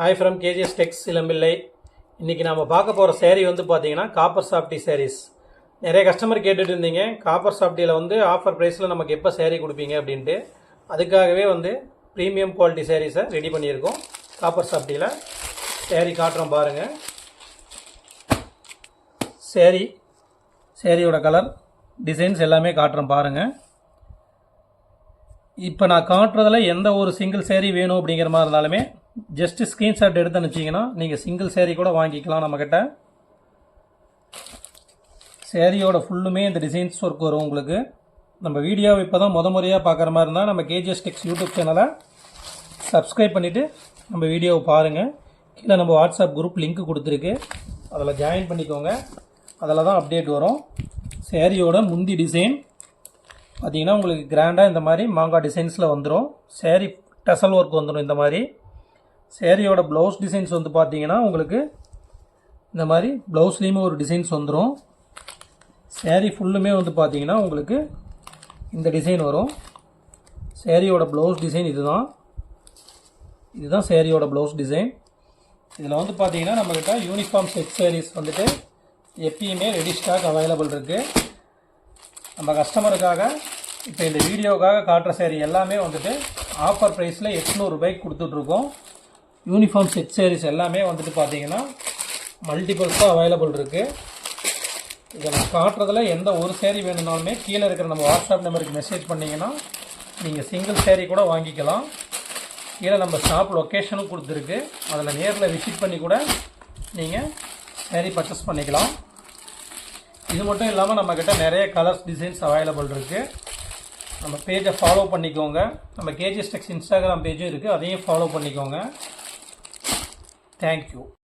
Hi from KGS Tex Elampillai இன்றைக்கி நம்ம பார்க்க போகிற சேரீ வந்து பார்த்தீங்கன்னா காப்பர் சாஃப்டி சேரீஸ் நிறைய கஸ்டமர் கேட்டுட்டு இருந்தீங்க. காப்பர் சாஃப்டியில் வந்து ஆஃபர் ப்ரைஸில் நமக்கு எப்போ சேரீ கொடுப்பீங்க அப்படின்ட்டு அதுக்காகவே வந்து ப்ரீமியம் குவாலிட்டி சேரீஸை ரெடி பண்ணியிருக்கோம். காப்பர் சாஃப்டியில் சேரீ காட்டுறோம் பாருங்கள் சேரீ சேரீயோட கலர் டிசைன்ஸ் எல்லாமே காட்டுறோம் பாருங்கள் இப்போ நான் காட்டுறதில் எந்த ஒரு சிங்கிள் சேரீ வேணும் அப்படிங்கிற மாதிரி இருந்தாலுமே ஜஸ்ட் ஸ்க்ரீன்ஷாட் எடுத்து அனுப்பிச்சிங்கன்னா நீங்கள் சிங்கிள் சேரீ கூட வாங்கிக்கலாம் நம்மக்கிட்ட சேரீயோட ஃபுல்லுமே இந்த டிசைன்ஸ் ஒர்க் வரும் உங்களுக்கு. நம்ம வீடியோவை இப்போ தான் முத முறையாக பார்க்குற மாதிரி இருந்தால் நம்ம கேஜிஎஸ் டெக்ஸ் யூடியூப் சேனலை சப்ஸ்கிரைப் பண்ணிவிட்டு நம்ம வீடியோவை பாருங்கள் கீழே நம்ம வாட்ஸ்அப் குரூப் லிங்க் கொடுத்துருக்கு. அதில் ஜாயின் பண்ணிக்கோங்க. அதில் தான் அப்டேட் வரும். சேரீயோட முந்தி டிசைன் பார்த்தீங்கன்னா உங்களுக்கு கிராண்டாக இந்த மாதிரி மாங்காய் டிசைன்ஸில் வந்துடும் சேரீ டசல் ஒர்க் வந்துடும் இந்த மாதிரி. சேரீயோட ப்ளவுஸ் டிசைன்ஸ் வந்து பார்த்தீங்கன்னா உங்களுக்கு இந்த மாதிரி ப்ளவுஸ்லேயுமே ஒரு டிசைன்ஸ் வந்துடும் சேரீ ஃபுல்லுமே வந்து பார்த்தீங்கன்னா உங்களுக்கு இந்த டிசைன் வரும். சேரீயோட ப்ளவுஸ் டிசைன் இதுதான். இதுதான் சேரீயோட ப்ளவுஸ் டிசைன் இதில் வந்து பார்த்தீங்கன்னா நம்மக்கிட்ட யூனிஃபார்ம் செட் சேரீஸ் வந்துட்டு எப்பயுமே ரெடி ஸ்டாக் அவைலபிள் இருக்குது நம்ம கஸ்டமருக்காக இப்போ இந்த வீடியோவுக்காக காட்டுற சேரீ எல்லாமே வந்துட்டு ஆஃபர் ப்ரைஸில் எட்நூறுபாய்க்கு கொடுத்துட்ருக்கோம் யூனிஃபார்ம் செட் சேரீஸ் எல்லாமே வந்துட்டு பார்த்தீங்கன்னா மல்டிபிள்ஸாக அவைலபிள் இருக்குது இதை நான் காட்டுறதுல எந்த ஒரு சேரீ வேணும்னாலுமே கீழே இருக்கிற நம்ம வாட்ஸ்அப் நம்பருக்கு மெசேஜ் பண்ணிங்கன்னா நீங்கள் சிங்கிள் சேரீ கூட வாங்கிக்கலாம். கீழே நம்ம ஷாப் லொக்கேஷனும் கொடுத்துருக்கு. அதில் நேரில் விசிட் பண்ணி கூட நீங்கள் சேரீ பர்ச்சேஸ் பண்ணிக்கலாம். இது மட்டும் இல்லாமல் நம்மக்கிட்ட நிறைய கலர்ஸ் டிசைன்ஸ் அவைலபிள் இருக்குது நம்ம பேஜை ஃபாலோ பண்ணிக்கோங்க. நம்ம கேஜிஎஸ் டெக்ஸ் இன்ஸ்டாகிராம் பேஜும் இருக்குது அதையும் ஃபாலோ பண்ணிக்கோங்க. Thank you.